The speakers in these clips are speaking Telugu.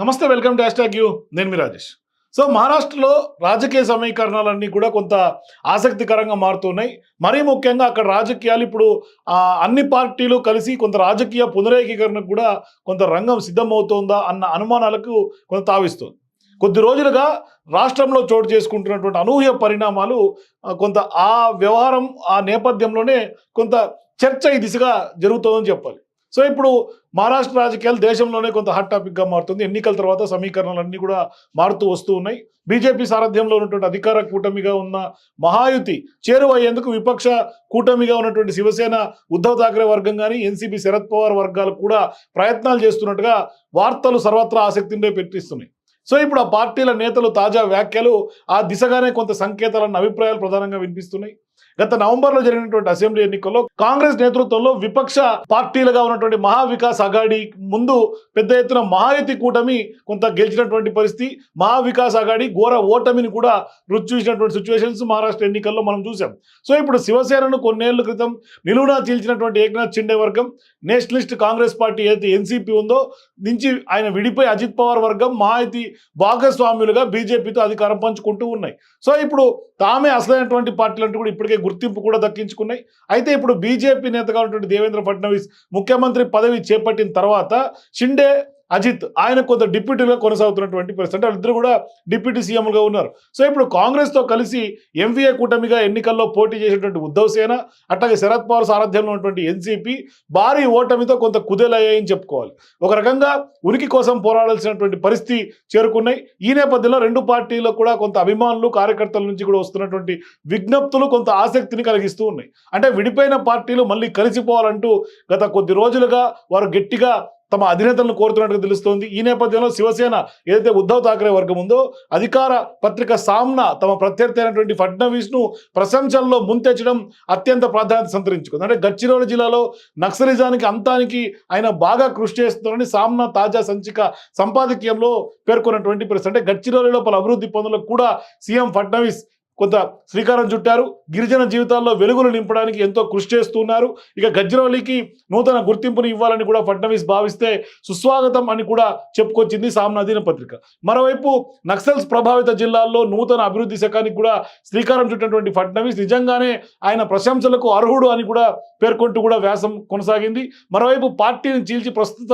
నమస్తే వెల్కమ్ టు హ్యాష్ యూ. నేను మీ రాజేష్. సో మహారాష్ట్రలో రాజకీయ సమీకరణాలన్నీ కూడా కొంత ఆసక్తికరంగా మారుతున్నాయి. మరీ ముఖ్యంగా అక్కడ రాజకీయాలు ఇప్పుడు ఆ, అన్ని పార్టీలు కలిసి కొంత రాజకీయ పునరేకీకరణకు కూడా కొంత రంగం సిద్ధమవుతోందా అన్న అనుమానాలకు కొంత తావిస్తుంది. కొద్ది రోజులుగా రాష్ట్రంలో చోటు చేసుకుంటున్నటువంటి అనూహ్య పరిణామాలు కొంత ఆ వ్యవహారం ఆ నేపథ్యంలోనే కొంత చర్చ ఈ దిశగా జరుగుతుందని చెప్పాలి. సో ఇప్పుడు మహారాష్ట్ర రాజకీయాలు దేశంలోనే కొంత హాట్ టాపిక్గా మారుతుంది. ఎన్నికల తర్వాత సమీకరణలన్నీ కూడా మారుతూ వస్తూ ఉన్నాయి. బీజేపీ సారథ్యంలో ఉన్నటువంటి అధికార కూటమిగా ఉన్న మహాయుతి చేరువయ్యేందుకు విపక్ష కూటమిగా ఉన్నటువంటి శివసేన ఉద్ధవ్ థాక్రే వర్గం కానీ ఎన్సీపీ శరద్ పవార్ వర్గాలు కూడా ప్రయత్నాలు చేస్తున్నట్టుగా వార్తలు సర్వత్రా ఆసక్తిని పెట్టిస్తున్నాయి. సో ఇప్పుడు ఆ పార్టీల నేతలు తాజా వ్యాఖ్యలు ఆ దిశగానే కొంత సంకేతాలన్న అభిప్రాయాలు ప్రధానంగా వినిపిస్తున్నాయి. గత నవంబర్లో జరిగినటువంటి అసెంబ్లీ ఎన్నికల్లో కాంగ్రెస్ నేతృత్వంలో విపక్ష పార్టీలుగా ఉన్నటువంటి మహావికాస్ అఘాడీ ముందు పెద్ద ఎత్తున మహాయతి కూటమి కొంత గెలిచినటువంటి పరిస్థితి. మహావికాస్ అఘాడీ ఘోర ఓటమిని కూడా రుచి చూసినటువంటి సిచ్యువేషన్స్ మహారాష్ట్ర ఎన్నికల్లో మనం చూసాం సో ఇప్పుడు శివసేనను కొన్నేళ్ళ క్రితం నిలువునా చీల్చినటువంటి ఏకనాథ్ చిండే వర్గం నేషనలిస్ట్ కాంగ్రెస్ పార్టీ ఏదైతే ఎన్సీపీ ఉందో నుంచి ఆయన విడిపోయి అజిత్ పవార్ వర్గం మహాయతి భాగస్వామ్యులుగా బీజేపీతో అధికారం పంచుకుంటూ ఉన్నాయి. సో ఇప్పుడు తామే అసలైనటువంటి పార్టీలు అంటూ కూడా ఇప్పటికే గుర్తింపు కూడా దక్కించుకున్నాయి. అయితే ఇప్పుడు బీజేపీ నేతగా ఉన్నటువంటి దేవేంద్ర ఫడ్నవీస్ ముఖ్యమంత్రి పదవి చేపట్టిన తర్వాత షిండే అజిత్ ఆయన కొంత డిప్యూటీగా కొనసాగుతున్నటువంటి పరిస్థితి. అంటే వాళ్ళిద్దరు కూడా డిప్యూటీ సీఎంలుగా ఉన్నారు. సో ఇప్పుడు కాంగ్రెస్తో కలిసి ఎంవీఏ కూటమిగా ఎన్నికల్లో పోటీ చేసినటువంటి ఉద్ధవ్ సేన అట్లాగే శరద్ పవార్ సారథ్యంలో ఉన్నటువంటి ఎన్సీపీ భారీ ఓటమితో కొంత కుదేలయ్యాయని చెప్పుకోవాలి. ఒక రకంగా ఉనికి కోసం పోరాడాల్సినటువంటి పరిస్థితి చేరుకున్నాయి. ఈ నేపథ్యంలో రెండు పార్టీలకు కూడా కొంత అభిమానులు కార్యకర్తల నుంచి కూడా వస్తున్నటువంటి విజ్ఞప్తులు కొంత ఆసక్తిని కలిగిస్తూ ఉన్నాయి. అంటే విడిపోయిన పార్టీలు మళ్ళీ కలిసిపోవాలంటూ గత కొద్ది రోజులుగా వారు గట్టిగా తమ అధినేతలను కోరుతున్నట్టుగా తెలుస్తోంది. ఈ నేపథ్యంలో శివసేన ఏదైతే ఉద్ధవ్ థాకరే వర్గం ఉందో అధికార పత్రిక సామ్నా తమ ప్రత్యర్థి అయినటువంటి ఫడ్నవీస్ను ప్రశంసల్లో ముంతెచ్చడం అత్యంత ప్రాధాన్యత సంతరించుకుంది. అంటే గడ్చిరోలి జిల్లాలో నక్సలిజానికి అంతానికి ఆయన బాగా కృషి చేస్తున్నారని సామ్నా తాజా సంచిక సంపాదకీయంలో పేర్కొన్నటువంటి పరిస్థితి. అంటే గడ్చిరోలిలో పలు అభివృద్ధి పనులకు కూడా సీఎం ఫడ్నవీస్ కొంత శ్రీకారం చుట్టారు. గిరిజన జీవితాల్లో వెలుగులు నింపడానికి ఎంతో కృషి చేస్తున్నారు ఇక గజ్జిరౌలికి నూతన గుర్తింపుని ఇవ్వాలని కూడా ఫడ్నవీస్ భావిస్తే సుస్వాగతం అని కూడా చెప్పుకొచ్చింది సామ్నా దినపత్రిక మరోవైపు నక్సల్స్ ప్రభావిత జిల్లాల్లో నూతన అభివృద్ధి శకానికి కూడా శ్రీకారం చుట్టినటువంటి ఫడ్నవీస్ నిజంగానే ఆయన ప్రశంసలకు అర్హుడు అని కూడా పేర్కొంటూ కూడా వ్యాసం కొనసాగింది. మరోవైపు పార్టీని చీల్చి ప్రస్తుత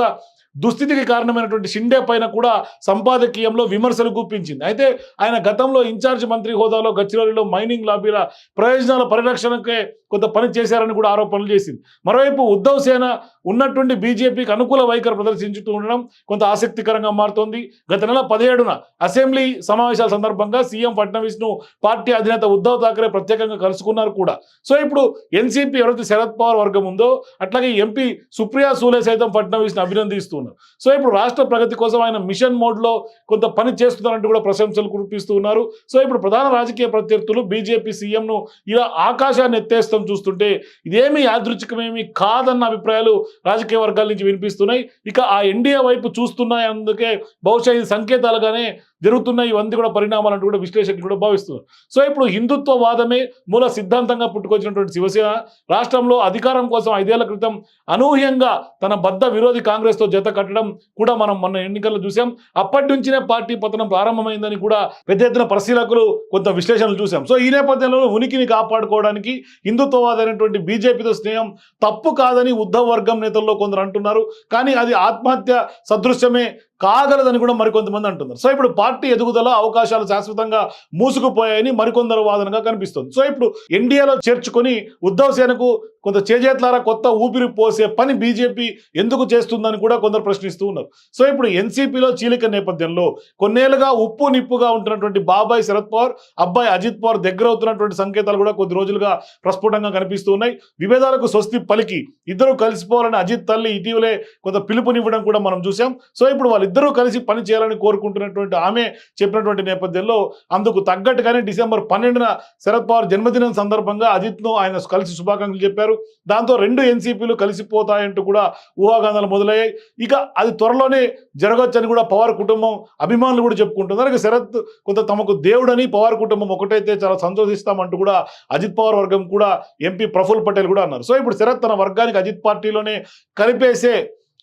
దుస్థితికి కారణమైనటువంటి షిండే పైన కూడా సంపాదకీయంలో విమర్శలు గుప్పించింది. అయితే ఆయన గతంలో ఇన్ఛార్జ్ మంత్రి హోదాలో గచ్చిరోలిలో మైనింగ్ లాబీల ప్రయోజనాల పరిరక్షణకే కొంత పని చేశారని కూడా ఆరోపణలు చేసింది. మరోవైపు ఉద్ధవ్ సేన ఉన్నటువంటి బీజేపీకి అనుకూల వైఖరి ప్రదర్శించుతూ ఉండడం కొంత ఆసక్తికరంగా మారుతోంది. గత నెల పదిహేడున అసెంబ్లీ సమావేశాల సందర్భంగా సీఎం ఫడ్నవీస్ను పార్టీ అధినేత ఉద్ధవ్ ఠాక్రే ప్రత్యేకంగా కలుసుకున్నారు కూడా. సో ఇప్పుడు ఎన్సీపీ ఎవరైతే శరద్ పవార్ వర్గం ఉందో అట్లాగే ఎంపీ సుప్రియా సూలే సైతం ఫడ్నవీస్ను అభినందిస్తున్నారు. సో ఇప్పుడు రాష్ట్ర ప్రగతి కోసం ఆయన మిషన్ మోడ్లో కొంత పని చేస్తున్నారంటూ కూడా ప్రశంసలు కురిపిస్తూ ఉన్నారు. సో ఇప్పుడు ప్రధాన రాజకీయ ప్రత్యర్థులు బీజేపీ సీఎం ను ఇలా ఆకాశాన్ని ఎత్తేస్తాం చూస్తుంటే ఇదేమీ యాదృచ్ఛికమేమి కాదన్న అభిప్రాయాలు రాజకీయ వర్గాల నుంచి వినిపిస్తున్నాయి. ఇక ఆ ఎన్డీఏ వైపు చూస్తున్నాయి అందుకే బహుశా ఇది సంకేతాలుగానే జరుగుతున్న ఇవన్నీ కూడా పరిణామాలు అంటూ కూడా విశ్లేషకులు కూడా భావిస్తున్నారు. సో ఇప్పుడు హిందుత్వవాదమే మూల సిద్ధాంతంగా పుట్టుకొచ్చినటువంటి శివసేన రాష్ట్రంలో అధికారం కోసం ఐదేళ్ళ క్రితం అనూహ్యంగా తన బద్ద విరోధి కాంగ్రెస్తో జత కట్టడం కూడా మనం మొన్న ఎన్నికల్లో చూసాం అప్పటి నుంచినే పార్టీ పతనం ప్రారంభమైందని కూడా పెద్ద ఎత్తున పరిశీలకులు కొంత విశ్లేషణలు చూసాం సో ఈ నేపథ్యంలో ఉనికిని కాపాడుకోవడానికి హిందుత్వవాదైనటువంటి బీజేపీతో స్నేహం తప్పు కాదని ఉద్ధవ్ వర్గం నేతల్లో కొందరు అంటున్నారు. కానీ అది ఆత్మహత్య సదృశ్యమే కాగలదని కూడా మరికొంతమంది అంటున్నారు. సో ఇప్పుడు పార్టీ ఎదుగుదల అవకాశాలు శాశ్వతంగా మూసుకుపోయాయని మరికొందరు వాదనగా కనిపిస్తుంది. సో ఇప్పుడు ఎన్డీఏలో చేర్చుకొని ఉద్ధవ్ సేనకు కొంత చేజేట్లారా కొత్త ఊపిరి పోసే పని బీజేపీ ఎందుకు చేస్తుందని కూడా కొందరు ప్రశ్నిస్తూ ఉన్నారు. సో ఇప్పుడు ఎన్సీపీలో చీలిక నేపథ్యంలో కొన్నేళ్ళుగా ఉప్పు నిప్పుగా ఉంటున్నటువంటి బాబాయ్ శరద్ పవార్ అబ్బాయి అజిత్ పవార్ దగ్గర అవుతున్నటువంటి సంకేతాలు కూడా కొద్ది రోజులుగా ప్రస్ఫుటంగా కనిపిస్తూ ఉన్నాయి. విభేదాలకు స్వస్తి పలికి ఇద్దరు కలిసిపోవాలని అజిత్ తల్లి ఇటీవలే కొంత పిలుపునివ్వడం కూడా మనం చూసాం సో ఇప్పుడు వాళ్ళిద్దరూ కలిసి పని చేయాలని కోరుకుంటున్నటువంటి ఆమె చెప్పినటువంటి నేపథ్యంలో అందుకు తగ్గట్టుగానే డిసెంబర్ పన్నెండున శరద్ పవార్ జన్మదినం సందర్భంగా అజిత్ను ఆయన కలిసి శుభాకాంక్షలు చెప్పారు. దాంతో రెండు ఎన్సీపీలు కలిసిపోతాయంటూ కూడా ఊహాగానాలు మొదలయ్యాయి. ఇక అది త్వరలోనే జరగవచ్చని కూడా పవార్ కుటుంబం అభిమానులు కూడా చెప్పుకుంటున్నారు. ఇక శరత్ కొంత తమకు దేవుడని పవార్ కుటుంబం ఒకటైతే చాలా సంతోషిస్తామంటూ కూడా అజిత్ పవార్ వర్గం కూడా ఎంపీ ప్రఫుల్ పటేల్ కూడా అన్నారు. సో ఇప్పుడు శరత్ తన వర్గానికి అజిత్ పార్టీలోనే కలిపేసే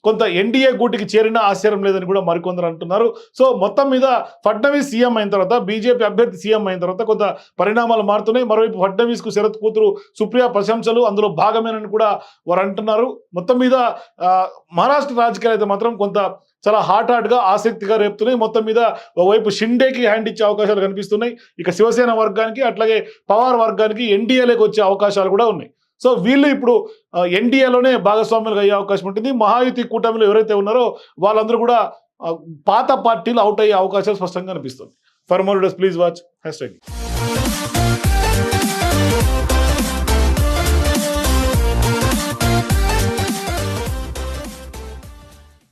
కొంత ఎన్డీఏ గూటికి చేరిన ఆశ్చర్యం లేదని కూడా మరికొందరు అంటున్నారు. సో మొత్తం మీద ఫడ్నవీస్ సీఎం అయిన తర్వాత బీజేపీ అభ్యర్థి సీఎం అయిన తర్వాత కొంత పరిణామాలు మారుతున్నాయి. మరోవైపు ఫడ్నవీస్కు శరత్ కూతురు సుప్రియ ప్రశంసలు అందులో భాగమేనని కూడా వారు అంటున్నారు. మొత్తం మీద మహారాష్ట్ర రాజకీయాలు అయితే మాత్రం కొంత చాలా హాట్ హాట్గా ఆసక్తిగా రేపుతున్నాయి. మొత్తం మీద ఒకవైపు షిండేకి హ్యాండ్ ఇచ్చే అవకాశాలు కనిపిస్తున్నాయి. ఇక శివసేన వర్గానికి అట్లాగే పవార్ వర్గానికి ఎన్డీఏలకు వచ్చే అవకాశాలు కూడా ఉన్నాయి. సో వీళ్ళు ఇప్పుడు ఎన్డీఏలోనే భాగస్వాములుగా అయ్యే అవకాశం ఉంటుంది. మహాయుతి కూటమిలో ఎవరైతే ఉన్నారో వాళ్ళందరూ కూడా పాత పార్టీలు అవుట్ అయ్యే అవకాశాలు స్పష్టంగా అనిపిస్తుంది. For more please watch hashtag